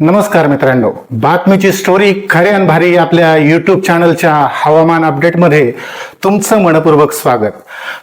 नमस्कार मित्रांनो. बातमीची स्टोरी खरे आणि भारी आपल्या यूट्यूब चॅनलच्या हवामान अपडेटमध्ये तुमचं मनपूर्वक स्वागत.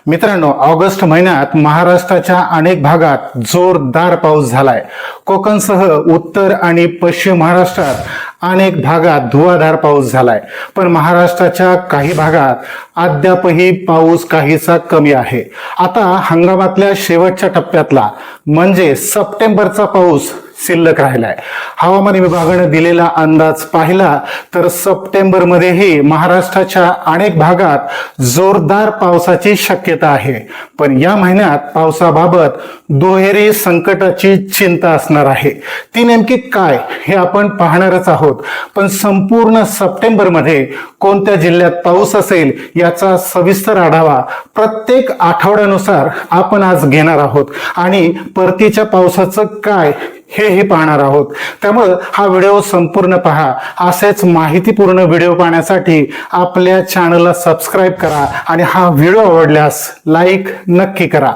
मित्रांनो ऑगस्ट महिन्यात महाराष्ट्राच्या अनेक भागात जोरदार पाऊस झालाय. कोकणसह उत्तर आणि पश्चिम महाराष्ट्रात अनेक भागात धुवाधार पाऊस झालाय. पण महाराष्ट्राच्या काही भागात अद्यापही पाऊस काहीसा कमी आहे. आता हंगामातल्या शेवटच्या टप्प्यातला म्हणजे सप्टेंबरचा पाऊस शिल्लक राहिलाय. हवामान विभागानं दिलेला अंदाज पाहिला तर सप्टेंबरमध्येही महाराष्ट्राच्या अनेक भागात जोरदार पावसाची शक्यता आहे. पण या महिन्यात पावसाबाबत दुहेरी संकटाची चिंता असणार आहे. ती नेमकी काय हे आपण पाहणारच आहोत. पण संपूर्ण सप्टेंबरमध्ये कोणत्या जिल्ह्यात पाऊस असेल याचा सविस्तर आढावा प्रत्येक आठवड्यानुसार आपण आज घेणार आहोत. आणि परतीच्या पावसाचं काय हेही पाहणार आहोत. त्यामुळं हा व्हिडिओ संपूर्ण पहा. असेच माहितीपूर्ण व्हिडिओ पाहण्यासाठी आपल्या चॅनलला सबस्क्राईब करा आणि हा व्हिडिओ आवडल्यास लाईक नक्की करा.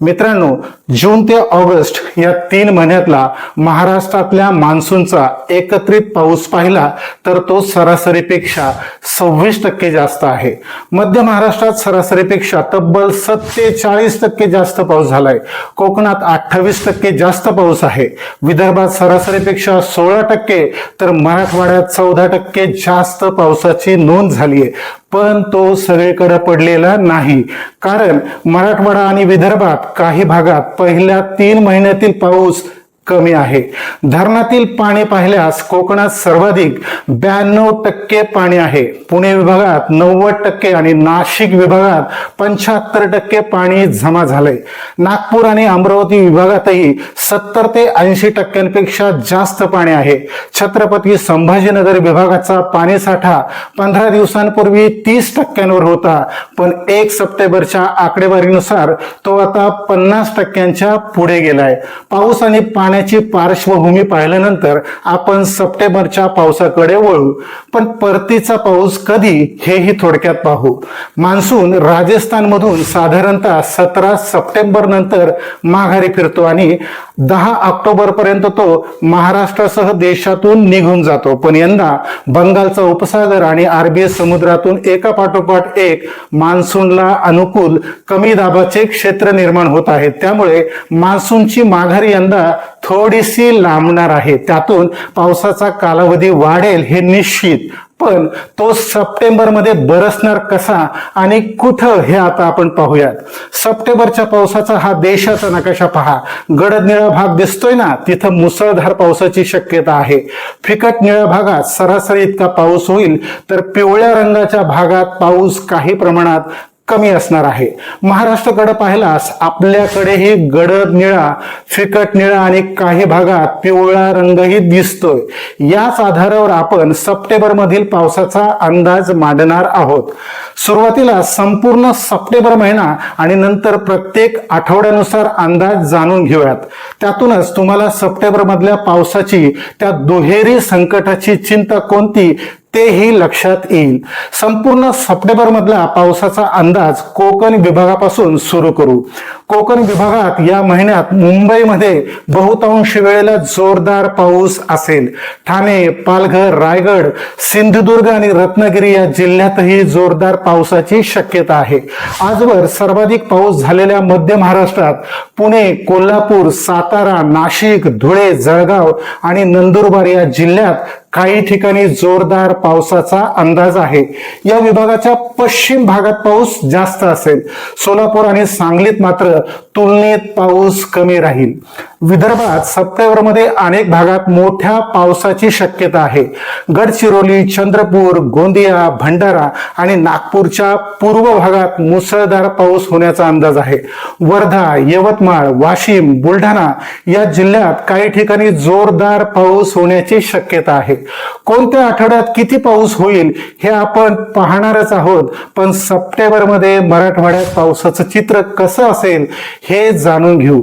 मित्रांनो जून ते ऑगस्ट या तीन महिन्यातला महाराष्ट्रातल्या मान्सूनचा एकत्रित पाऊस पाहिला तर तो सरासरीपेक्षा सव्वीस टक्के जास्त आहे. मध्य महाराष्ट्रात सरासरीपेक्षा तब्बल सत्तेचाळीस टक्के जास्त पाऊस झालाय. कोकणात अठ्ठावीस टक्के जास्त पाऊस आहे. विदर्भात सरासरीपेक्षा सोळा टक्के तर मराठवाड्यात चौदा टक्के जास्त पावसाची नोंद झाली आहे. पण तो सगळीकडे पडलेला नाही. कारण मराठवाडा आणि विदर्भात काही भागात पहिल्या तीन महिन्यातील पाऊस कमी आहे. धरणातील पाणी पाहिल्यास कोकणात सर्वाधिक ब्याण्णव टक्के पाणी आहे. पुणे विभागात नव्वद टक्के आणि नाशिक विभागात पंच्याहत्तर टक्के पाणी जमा झालंय. नागपूर आणि अमरावती विभागातही सत्तर ते ऐंशी टक्क्यांपेक्षा जास्त पाणी आहे. छत्रपती संभाजीनगर विभागाचा पाणीसाठा पंधरा दिवसांपूर्वी तीस टक्क्यांवर होता पण एक सप्टेंबरच्या आकडेवारीनुसार तो आता पन्नास टक्क्यांच्या पुढे गेलाय. पाऊस आणि पाणी पाण्याची पार्श्वभूमी पाहिल्यानंतर आपण सप्टेंबरच्या पावसाकडे वळू. पण परतीचा पाऊस कधी हेही थोडक्यात पाहू. मान्सून राजस्थानमधून साधारणतः सतरा सप्टेंबर नंतर माघारी फिरतो आणि दहा ऑक्टोबर पर्यंत तो महाराष्ट्रासह देशातून निघून जातो. पण यंदा बंगालचा उपसागर आणि अरबी समुद्रातून एका पाठोपाठ एक मान्सूनला अनुकूल कमी दाबाचे क्षेत्र निर्माण होत आहे. त्यामुळे मान्सूनची माघारी यंदा थोडीशी लांबणार आहे. त्यातून पावसाचा कालावधी वाढेल हे निश्चित. पण तो सप्टेंबरमध्ये बरसणार कसा आणि कुठं हे आता आपण पाहूयात. सप्टेंबरच्या पावसाचा हा देशाचा नकाशा पहा. गडद निळा भाग दिसतोय ना? तिथं मुसळधार पावसाची शक्यता आहे. फिकट निळ्या भागात सरासरी इतका पाऊस होईल तर पिवळ्या रंगाच्या भागात पाऊस काही प्रमाणात कमी असणार आहे. महाराष्ट्राकडे पाहिलास आपल्याकडेही गडद निळा फिकट निळा आणि काही भागात पिवळा रंगही दिसतोय. याच आधारावर आपण सप्टेंबर मधील पावसाचा अंदाज मांडणार आहोत. सुरुवातीला संपूर्ण सप्टेंबर महिना आणि नंतर प्रत्येक आठवड्यानुसार अंदाज जाणून घेऊयात. त्यातूनच तुम्हाला सप्टेंबर मधल्या पावसाची त्या दुहेरी संकटाची चिंता कोणती तेही लक्षात येईल. संपूर्ण सप्टेंबर मधला पावसाचा अंदाज कोकण विभागापासून सुरू करू. कोकण विभागात या महिन्यात मुंबईमध्ये बहुतांश वेळेला जोरदार पाऊस असेल. ठाणे पालघर रायगड सिंधुदुर्ग आणि रत्नागिरी या जिल्ह्यातही जोरदार पावसाची शक्यता आहे. आजवर सर्वाधिक पाऊस झालेल्या मध्य महाराष्ट्रात पुणे कोल्हापूर सातारा नाशिक धुळे जळगाव आणि नंदुरबार या जिल्ह्यात काही ठिकाणी जोरदार पावसाचा अंदाज आहे. या विभागाच्या पश्चिम भागात पाऊस जास्त असेल. सोलापूर आणि सांगलीत मात्र तुलनेत पाऊस कमी राहील. विदर्भात सप्टेंबरमध्ये अनेक भागात मोठ्या पावसाची शक्यता आहे. गडचिरोली चंद्रपूर गोंदिया भंडारा आणि नागपूरच्या पूर्व भागात मुसळधार पाऊस होण्याचा अंदाज आहे. वर्धा यवतमाळ वाशिम बुलढाणा या जिल्ह्यात काही ठिकाणी जोरदार पाऊस होण्याची शक्यता आहे. कोणत्या आठवड्यात किती पाऊस होईल हे आपण पाहणारच आहोत. पण सप्टेंबरमध्ये मराठवाड्यात पावसाचं चित्र कसं असेल हे जाणून घेऊ.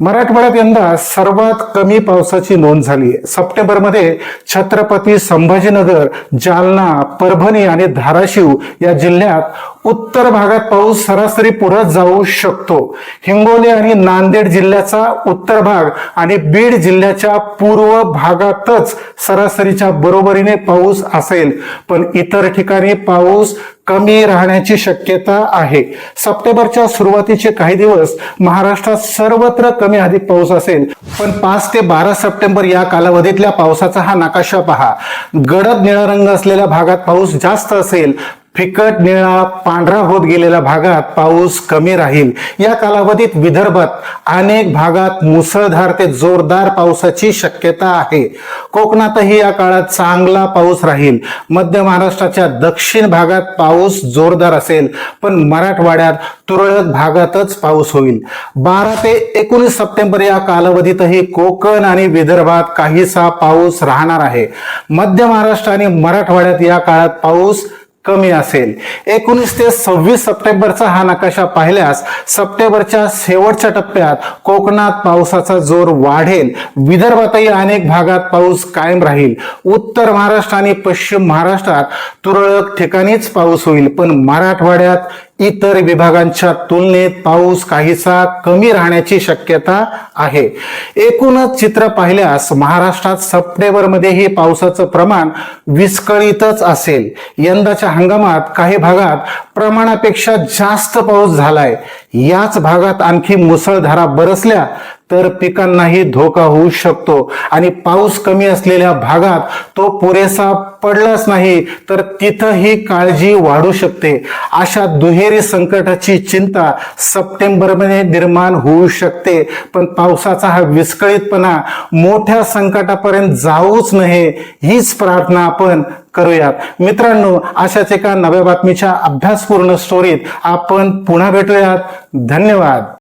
मराठवाड्यात यंदा सर्वात कमी पावसाची नोंद झाली आहे. सप्टेंबरमध्ये छत्रपती संभाजीनगर जालना परभणी आणि धाराशिव या जिल्ह्यात उत्तर भागात पाऊस सरासरी पुरत जाऊ शकतो. हिंगोली आणि नांदेड जिल्ह्याचा उत्तर भाग आणि बीड जिल्ह्याच्या पूर्व भागातच सरासरीच्या बरोबरीने पाऊस असेल. पण इतर ठिकाणी पाऊस कमी राहण्याची शक्यता आहे. सप्टेंबरच्या सुरुवातीचे काही दिवस महाराष्ट्रात सर्वत्र कमी अधिक पाऊस असेल. पण पाच ते बारा सप्टेंबर या कालावधीतल्या पावसाचा हा नकाशा पहा. गडद निळा रंग असलेल्या भागात पाऊस जास्त असेल. फिकट निळा पांढरा होत गेलेल्या भागात पाऊस कमी राहील. या कालावधीत विदर्भात अनेक भागात मुसळधार ते जोरदार पावसाची शक्यता आहे. कोकणातही या काळात चांगला पाऊस राहील. मध्य महाराष्ट्राच्या दक्षिण भागात पाऊस जोरदार असेल पण मराठवाड्यात तुरळक भागातच पाऊस होईल. बारा ते एकोणीस सप्टेंबर या कालावधीतही कोकण आणि विदर्भात काहीसा पाऊस राहणार आहे. मध्य महाराष्ट्र आणि मराठवाड्यात या काळात पाऊस कमी असेल. एकोणीस ते सव्वीस सप्टेंबरचा हा नकाशा पाहिल्यास सप्टेंबरच्या शेवटच्या टप्प्यात कोकणात पावसाचा जोर वाढेल. विदर्भातही अनेक भागात पाऊस कायम राहील. उत्तर महाराष्ट्र आणि पश्चिम महाराष्ट्रात तुरळक ठिकाणीच पाऊस होईल. पण मराठवाड्यात इतर विभागांच्या तुलनेत पाऊस काहीसा कमी राहण्याची शक्यता आहे. एकूणच चित्र पाहिल्यास महाराष्ट्रात सप्टेंबरमध्येही पावसाचं प्रमाण विस्कळीतच असेल. यंदाच्या हंगामात काही भागात प्रमाणापेक्षा जास्त पाऊस झालाय. याच भागात आणखी मुसळधारा बरसल्या तर पिकांनाही धोका होऊ शकतो. आणि पाऊस कमी असलेल्या भागात तो पुरेसा पडलाच नाही तर तिथंही काळजी वाढू शकते. अशा दुहेरी संकटाची चिंता सप्टेंबरमध्ये निर्माण होऊ शकते. पण पावसाचा हा विस्कळीतपणा मोठ्या संकटापर्यंत जाऊच नये हीच प्रार्थना आपण करूयात. मित्रांनो अशाच एका नव्या बातमीच्या अभ्यासपूर्ण स्टोरीत आपण पुन्हा भेटूयात. धन्यवाद.